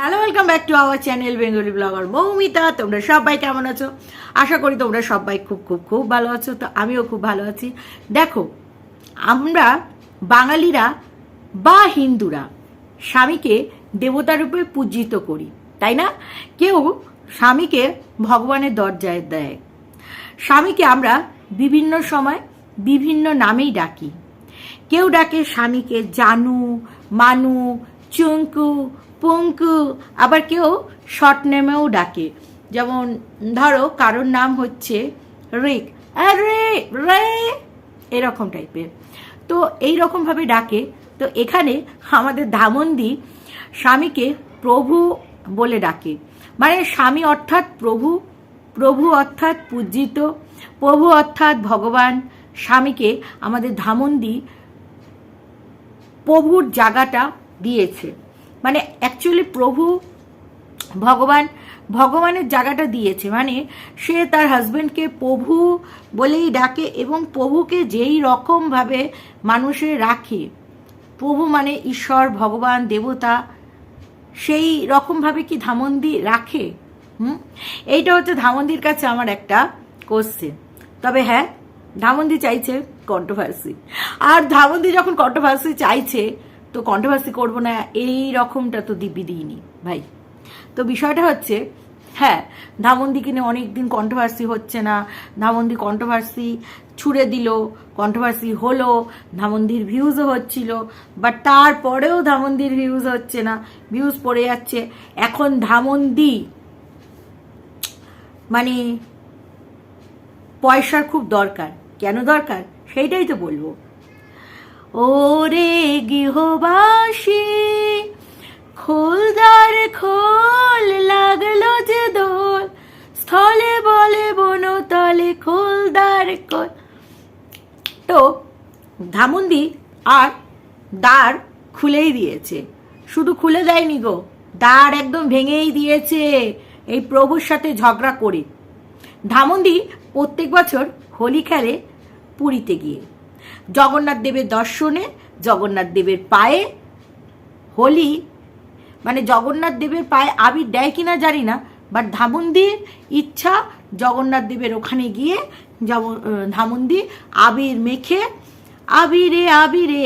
Hello welcome back to our channel Bengali blogger Moumita তোমরা সবাই কেমন আছো? আশা করি তোমরা সবাই খুব খুব খুব ভালো আছো। তো আমিও খুব ভালো আছি। দেখো, আমরা বাঙালিরা বা হিন্দুরা স্বামীকে দেবতারূপে পূজিত করি, তাই না? কেউ স্বামীকে ভগবানের দরজায় দেয়। স্বামীকে আমরা বিভিন্ন সময় বিভিন্ন নামেই ডাকি। কেউ ডাকে স্বামীকে জানু, মানু চুঙ্কু পঙ্কু, আবার কেউ শর্ট নেমেও ডাকে। যেমন, ধরো, কারোর নাম হচ্ছে রিক। আরে, রে! এরকম টাইপের তো এই রকমভাবে ডাকে। তো এখানে আমাদের ধামন্দি স্বামীকে প্রভু বলে ডাকে। মানে স্বামী অর্থাৎ প্রভু প্রভু অর্থাৎ পূজিত, প্রভু অর্থাৎ ভগবান। স্বামীকে আমাদের ধামন্দি প্রভুর জায়গাটা দিয়েছে। মানে অ্যাকচুয়ালি প্রভু ভগবান, ভগবানের জায়গাটা দিয়েছে। মানে সে তার হাজবেন্ডকে প্রভু বলেই ডাকে এবং প্রভুকে যেই রকমভাবে মানুষে রাখে, প্রভু মানে ঈশ্বর, ভগবান, দেবতা, সেই রকমভাবে কি ধামন্দি রাখে? হুম? এইটা হচ্ছে ধামন্দির কাছে আমার একটা কোশ্চেন তবে হ্যাঁ ধামন্দি চাইছে কন্ট্রোভার্সি আর ধামন্দি যখন কন্ট্রোভার্সি চাইছে তো কন্ট্রোভার্সি করব না, এই রকমটা তো দিব্যি দিইনি, ভাই। তো বিষয়টা হচ্ছে হ্যাঁ ধামন্দিকে নিয়ে অনেক দিন কন্ট্রোভার্সি হচ্ছে না, ধামন্দি কন্ট্রোভার্সি ছুড়ে দিল কন্ট্রোভার্সি হলো, ধামন্দির ভিউজও হচ্ছিল বাট তারপরেও ধামন্দির ভিউজ হচ্ছে না ভিউজ পড়ে যাচ্ছে। এখন ধামন্দি মানে পয়সার খুব দরকার। কেন দরকার? সেইটাই তো বলব। ওরে গৃহবাসী, খোলদার খোল লাগল যে দোল। স্থলে বলে বনতলে খোলদার খোল। তো ধামুন্দি আর দ্বার খুলেই দিয়েছে। শুধু খুলে দেয়নি গো, দ্বার একদম ভেঙেই দিয়েছে এই প্রভুর সাথে ঝগড়া করে। ধামন্দি প্রত্যেক বছর হোলি খেলে পুরীতে গিয়ে। জগন্নাথ দেবের দর্শনে, জগন্নাথ দেবের পায়ে, হোলি মানে জগন্নাথ দেবের পায়ে আবির দেয় কিনা জানি না বাট ধামন্দির ইচ্ছা, জগন্নাথ দেবের ওখানে গিয়ে ধামন্দি আবির মেখে, আবিরে আবিরে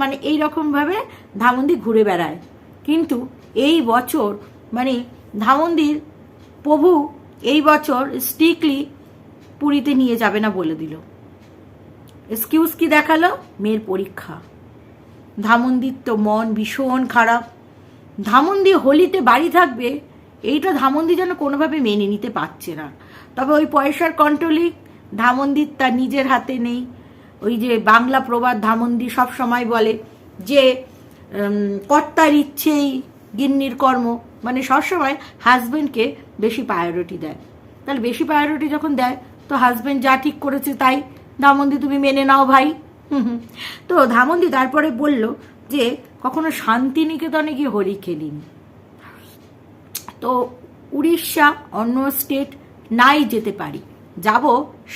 মানে এই রকমভাবে ধামন্দি ঘুরে বেড়ায়। কিন্তু এই বছর মানে ধামন্দির প্রভু এই বছর স্ট্রিক্টলি পুরীতে নিয়ে যাবে না বলে দিল। এক্সকিউজ কি দেখাল? মেয়ের পরীক্ষা। ধামন্দির তো মন ভীষণ খারাপ। ধামন্দি হোলিতে বাড়ি থাকবে, এইটা ধামন্দি যেন কোনোভাবে মেনে নিতে পারছে না। তবে ওই পয়সার কন্ট্রোলই ধামন্দির তার নিজের হাতে নেই। ওই যে বাংলা প্রবাদ ধামন্দি সব সময় বলে যে কর্তার ইচ্ছেই গিন্নির কর্ম। মানে সবসময় হাজবেন্ডকে বেশি প্রায়োরিটি দেয়। তাহলে বেশি প্রায়োরিটি যখন দেয়, তো হাজবেন্ড যা ঠিক করেছে তাই ধামন্দি তুমি মেনে নাও ভাই। তো ধামন্দি তারপরে বলল যে, কখনো শান্তিনিকেতনে গিয়ে হোলি খেলিনি। তো উড়িষ্যা অন্য স্টেট নাই যেতে পারি। যাব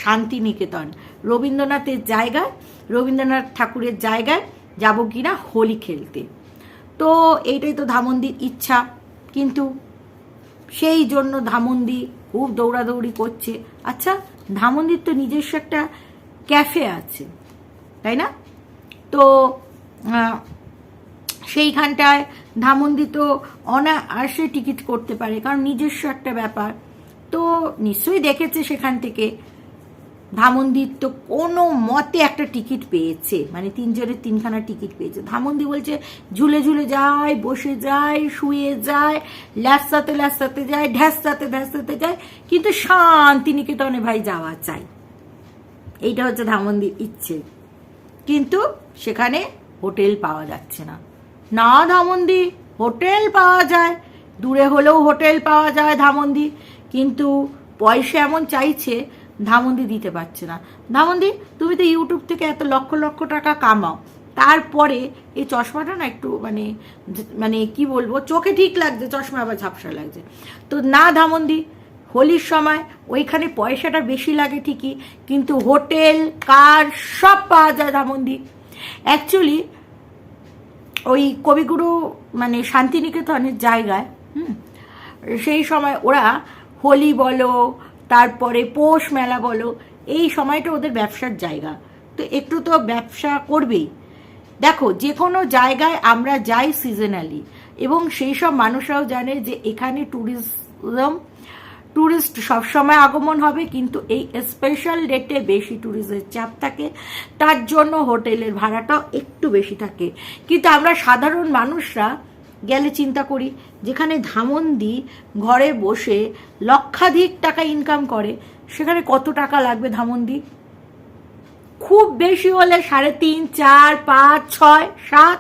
শান্তিনিকেতন। রবীন্দ্রনাথের জায়গায়, রবীন্দ্রনাথ ঠাকুরের জায়গায় যাব কিনা হোলি খেলতে। তো এইটাই তো ধামন্দির ইচ্ছা। কিন্তু সেই জন্য ধামন্দি খুব দৌড়াদৌড়ি করছে। আচ্ছা ধামন্দির তো নিজস্ব একটা ক্যাফে আছে, তাই না? তো সেইখানটায় ধামন্দি তো অনায়াসে টিকিট করতে পারে, কারণ নিজস্ব একটা ব্যাপার। তো নিশ্চয়ই দেখেছে সেখান থেকে ধামন্দির তো কোনো মতে একটা টিকিট পেয়েছে মানে তিনজনের তিনখানা টিকিট পেয়েছে। ধামন্দি বলছে, ঝুলে ঝুলে যায়, বসে যায়, শুয়ে যায়, ল্যাসাতে ল্যাসাতে যায়, ঢ্যাসাতে ঢ্যাসাতে যায়, কিন্তু শান্তিনিকেতনে ভাই যাওয়া চাই। এইটা হচ্ছে ধামন্দির ইচ্ছে। কিন্তু সেখানে হোটেল পাওয়া যাচ্ছে না। না ধামন্দি, হোটেল পাওয়া যায়। দূরে হলেও হোটেল পাওয়া যায় ধামন্দি। কিন্তু পয়সা এমন চাইছে, ধামন্দি দিতে পারছে না। ধামন্দি, তুমি তো ইউটিউব থেকে এত লক্ষ লক্ষ টাকা কামাও। তারপরে এই চশমাটা না একটু মানে মানে কি বলব, চোখে ঠিক লাগছে চশমা আবার ঝাপসা লাগছে। তো না ধামন্দি হোলির সময় ওইখানে পয়সাটা বেশি লাগে ঠিকই, কিন্তু হোটেল, কার, সব পাওয়া যায় ধামন্দি। অ্যাকচুয়ালি ওই কবিগুরু মানে শান্তিনিকেতনের জায়গায়, হুম, সেই সময় ওরা হোলি বলো, তারপরে পৌষ মেলা বলো, এই সময়টা ওদের ব্যবসার জায়গা। তো একটু তো ব্যবসা করবেই। দেখো যে কোনো জায়গায় আমরা যাই সিজনালি এবং সেই সব মানুষরাও জানে যে এখানে ট্যুরিজম ট্যুরিস্ট সবসময় আগমন হবে, কিন্তু এই স্পেশাল ডেটে বেশি ট্যুরিস্টের চাপ থাকে। তার জন্য হোটেলের ভাড়াটাও একটু বেশি থাকে। কিন্তু আমরা সাধারণ মানুষরা গেলে চিন্তা করি, যেখানে ধামন্দি ঘরে বসে লক্ষাধিক টাকা ইনকাম করে, সেখানে কত টাকা লাগবে ধামন্দি খুব বেশি হলে সাড়ে তিন, চার, পাঁচ, ছয়, সাত।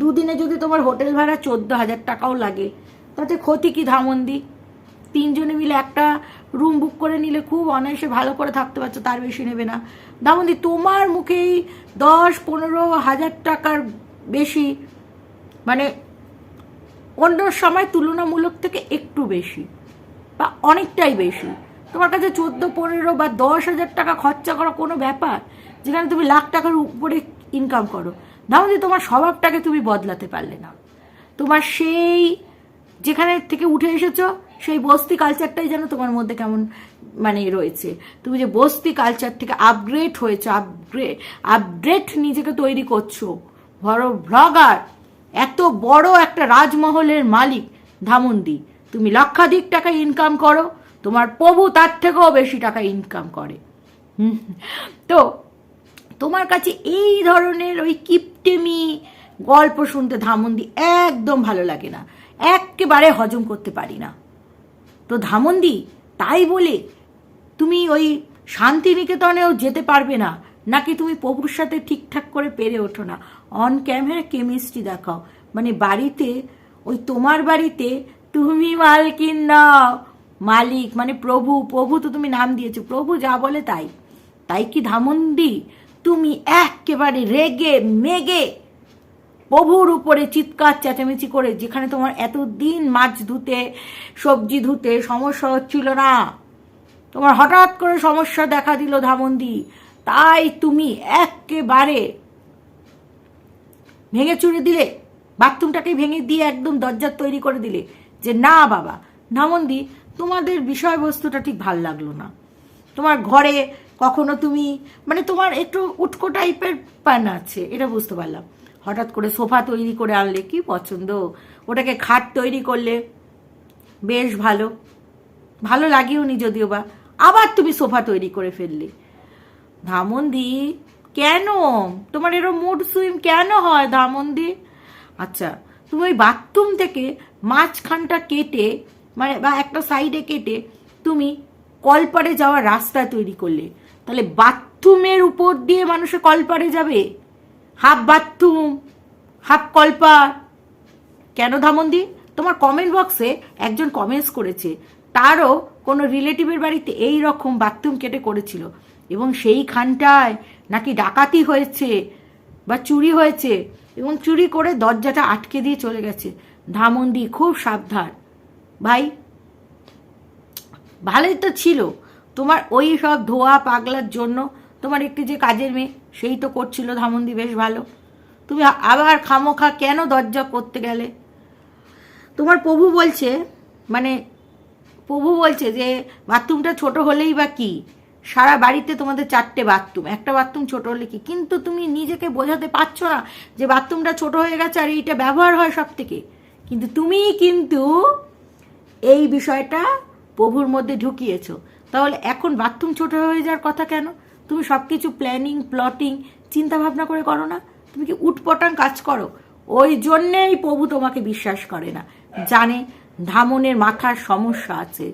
দুদিনে যদি তোমার হোটেল ভাড়া চোদ্দ হাজার টাকাও লাগে, তাতে ক্ষতি কি ধামন্দি তিনজনে মিলে একটা রুম বুক করে নিলে খুব অনায়াসে ভালো করে থাকতে পারছ, তার বেশি নেবে না। দামন্দি তোমার মুখেই দশ পনেরো হাজার টাকার বেশি মানে অন্য সময় তুলনামূলক থেকে একটু বেশি বা অনেকটাই বেশি। তোমার কাছে চোদ্দ, পনেরো বা দশ হাজার টাকা খরচা করা কোনো ব্যাপার? যেখানে তুমি লাখ টাকার উপরে ইনকাম করো। দামদি, তোমার স্বভাবটাকে তুমি বদলাতে পারলে না। তোমার সেই যেখানে থেকে উঠে এসেছ সেই বস্তি কালচারটাই যেন তোমার মধ্যে কেমন মানে রয়েছে। তুমি যে বস্তি কালচার থেকে আপগ্রেড হয়েছো আপগ্রেড আপগ্রেড নিজেকে তৈরি করছ। বড় ব্লগার এত বড় একটা রাজমহলের মালিক ধামন্দি তুমি লক্ষাধিক টাকা ইনকাম করো, তোমার প্রভু তার থেকেও বেশি টাকা ইনকাম করে। তো তোমার কাছে এই ধরনের ওই কিপটেমি গল্প শুনতে ধামন্দি একদম ভালো লাগে না। একেবারে হজম করতে পারি না। তো ধামন্দি, তাই বলে তুমি ওই শান্তিনিকেতনেও যেতে পারবে না, নাকি তুমি প্রভুর সাথে ঠিকঠাক করে পেরে ওঠো না? অন ক্যামেরা কেমিস্ট্রি দেখাও। মানে বাড়িতে, ওই তোমার বাড়িতে তুমি মালকিন নাও। মালিক মানে প্রভু প্রভু তো তুমি নাম দিয়েছ, প্রভু যা বলে তাই। তাই কি ধামন্দি? তুমি একেবারে রেগে, মেগে প্রভুর উপরে চিৎকার, চেঁচামেচি করে, যেখানে তোমার এতদিন মাছ ধুতে, সবজি ধুতে সমস্যা হচ্ছিল না। তোমার হঠাৎ করে সমস্যা দেখা দিল ধামন্দি তাই তুমি একেবারে ভেঙে চুড়ে দিলে। বাথরুমটাকে ভেঙে দিয়ে একদম দরজা তৈরি করে দিলে যে, না বাবা ধামন্দি তোমাদের বিষয়বস্তুটা ঠিক ভালো লাগল না। তোমার ঘরে কখনো তুমি মানে তোমার একটু উটকো টাইপের পান আছে, এটা বুঝতে পারলাম। হঠাৎ করে সোফা তৈরি করে আনলে কি পছন্দ? ওটাকে খাট তৈরি করলে বেশ ভালো। ভালো লাগেওনি যদিও বা। আবার তুমি সোফা তৈরি করে ফেললে। ধামন্দি, কেন? তোমার এরকম মুড সুইম কেন হয় ধামন্দি? আচ্ছা তুমি ওই বাথরুম থেকে মাঝখানটা কেটে মানে বা একটা সাইডে কেটে তুমি কলপারে যাওয়ার রাস্তা তৈরি করলে। তাহলে বাথরুমের উপর দিয়ে মানুষে কলপারে যাবে? হাফ বাথরুম, হাফ কলপার। কেন ধামন্দি? তোমার কমেন্ট বক্সে একজন কমেন্টস করেছে, তারও কোনো রিলেটিভের বাড়িতে এই রকম বাথরুম কেটে করেছিল। এবং সেইখানটায় নাকি ডাকাতি হয়েছে বা চুরি হয়েছে এবং চুরি করে দরজাটা আটকে দিয়ে চলে গেছে। ধামন্দি, খুব সাবধান। ভাই, ভালোই তো ছিল। তোমার ওই সব ধোয়া পাগলার জন্য তোমার একটি যে কাজের মেয়ে সেই তো করছিল ধামন্দি, বেশ ভালো। তুমি আবার খামোখা কেন দরজা করতে গেলে? তোমার প্রভু বলছে মানে প্রভু বলছে যে বাথরুমটা ছোট হলেই বা কি? সারা বাড়িতে তোমাদের চারটে বাথরুম, একটা বাথরুম ছোট হলে কি? কিন্তু তুমি নিজেকে বোঝাতে পারছ না যে বাথরুমটা ছোট হয়ে গেছে আর এইটা ব্যবহার হয় সব থেকে কিন্তু তুমি কিন্তু এই বিষয়টা প্রভুর মধ্যে ঢুকিয়েছো। তাহলে এখন বাথরুম ছোট হয়ে যাওয়ার কথা কেন? তুমি সব কিছু প্ল্যানিং প্লটিং চিন্তা ভাবনা করে করো না। তুমি কি উটপটাং কাজ করো? ওই জন্যেই প্রভু তোমাকে বিশ্বাস করে না। জানে ধামনের মাথার সমস্যা আছে।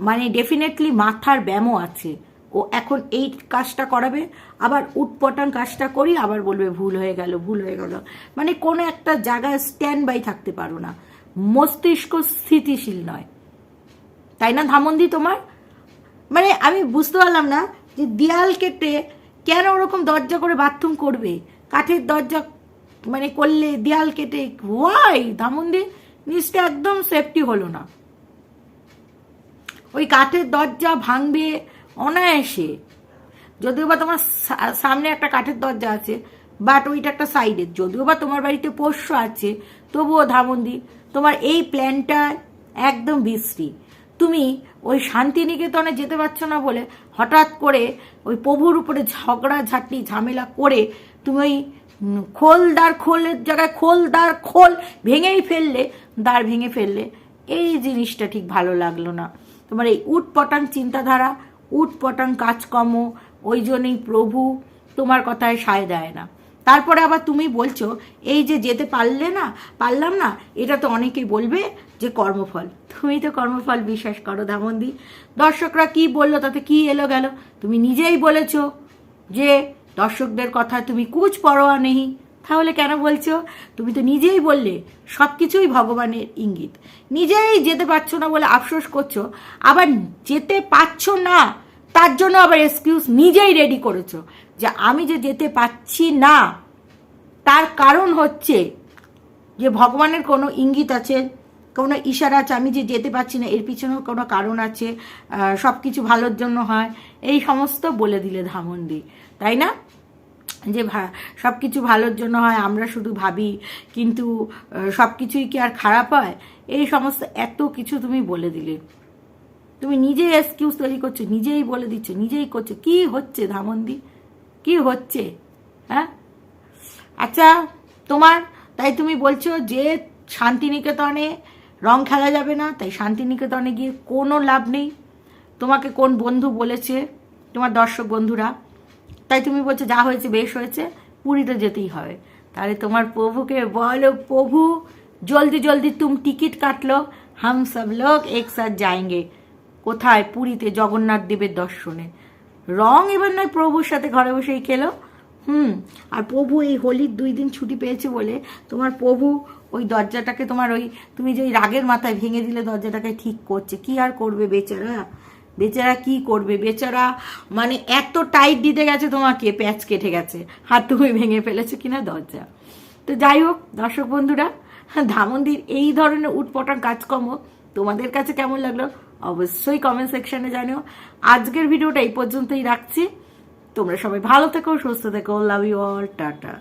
মানে ডেফিনেটলি মাথার ব্যামো আছে। ও এখন এই কাজটা করাবে, আবার উটপটাং কাজটা করি, আবার বলবে ভুল হয়ে গেল, ভুল হয়ে গেল। মানে কোনো একটা জায়গায় স্ট্যান্ড বাই থাকতে পারো না। মস্তিষ্ক স্থিতিশীল নয়। তাই না ধামন্দি তোমার? মানে আমি বুঝতে পারলাম না যে দেয়াল কেটে কেন ওরকম দরজা করে বাথরুম করবে? কাঠের দরজা মানে করলে দেয়াল কেটে ওয়াই ধামন্দি নিচটা একদম সেফটি হলো না। ওই কাঠের দরজা ভাঙবে অনায়াসে। যদিও বা তোমার সামনে একটা কাঠের দরজা আছে বাট ওইটা একটা সাইডের যদিও বা তোমার বাড়িতে পোষ্য আছে, তবুও ধামন্দি তোমার এই প্ল্যানটা একদম বিশ্রী তুমি ওই শান্তিনিকেতনে যেতে পারছ না বলে হঠাৎ করে ওই প্রভুর উপরে ঝগড়া ঝাঁটি ঝামেলা করে তুমি ওই উম, খোল দাঁড় খোলের জায়গায় খোল দাঁড় খোল ভেঙেই ফেললে দাঁড় ভেঙে ফেললে। এই জিনিসটা ঠিক ভালো লাগল না। তোমার এই উটপটাং চিন্তাধারা উটপটাং কাজকর্ম ওই জন্যই প্রভু তোমার কথায় সায় দেয় না। তারপরে আবার তুমি বলছো, এই যে যেতে পারলে না, পারলাম না, এটা তো অনেকেই বলবে যে কর্মফল। তুমি তো কর্মফল বিশ্বাস করো দামন্দি দর্শকরা কি বলল, তাতে কি এলো গেল? তুমি নিজেই বলেছ যে দর্শকদের কথা তুমি কুচ পরোয়া নেই। তাহলে কেন বলছো? তুমি তো নিজেই বললে সব কিছুই ভগবানের ইঙ্গিত। নিজেই যেতে পারছ না বলে আফসোস করছ, আবার যেতে পারছ না তার জন্য আবার এক্সকিউজ নিজেই রেডি করেছ যে আমি যে যেতে পারছি না। তার কারণ হচ্ছে যে ভগবানের কোনো ইঙ্গিত আছে, কোনো ইশারা আছে, আমি যে যেতে পারছি না, এর পিছনেও কোনো কারণ আছে সব কিছু ভালোর জন্য হয়, এই সমস্ত বলে দিলে ধামন্দি তাই না? যে সব কিছু ভালোর জন্য হয়, আমরা শুধু ভাবি, কিন্তু সব কিছুই কি আর খারাপ হয়? এই সমস্ত এত কিছু তুমি বলে দিলে। তুমি নিজেই এক্সকিউজ তৈরি করছ, নিজেই বলে দিচ্ছ, নিজেই করছ। কি হচ্ছে ধামন্দি? কি হচ্ছে? হ্যাঁ? আচ্ছা তোমার, তাই তুমি বলছো যে শান্তিনিকেতনে রং খেলা যাবে না, তাই শান্তিনিকেতনে গিয়ে কোনো লাভ নেই। তোমাকে কোন বন্ধু বলেছে? তোমার দর্শক বন্ধুরা, তাই তুমি বলছো যা হয়েছে বেশ হয়েছে, পুরীতে যেতেই হবে। তাহলে তোমার প্রভুকে বলো, প্রভু, জলদি জলদি তুম টিকিট কাটলো, হাম সব লোক একসাথ যাएंगे কোথায় পুরীতে জগন্নাথ দেবের দর্শনে? রং এবার নয়, প্রভুর সাথে ঘরে বসেই খেলো। হুম, আর প্রভু এই হোলির দুই দিন ছুটি পেয়েছে বলে তোমার প্রভু ওই দরজাটাকে তোমার ওই, তুমি যে ওই রাগের মাথায় ভেঙে দিলে দরজাটাকে ঠিক করছে। কি আর করবে বেচারা? বেচারা কি করবে? বেচারা মানে এত টাইট দিতে গেছে তোমাকে, প্যাচ কেটে গেছে। হাত তুমি ভেঙে ফেলেছো কিনা দরজা। তো যাই হোক, দর্শক বন্ধুরা ধামন্দির এই ধরনের উটপটাং কাজকর্ম তোমাদের কাছে কেমন লাগল? অবশ্যই কমেন্ট সেকশনে জানিও। আজকের ভিডিওটা এই পর্যন্তই রাখছি। তোমরা সবাই ভালো থেকো, সুস্থ থেকো লাভ ইউ অল টাটা।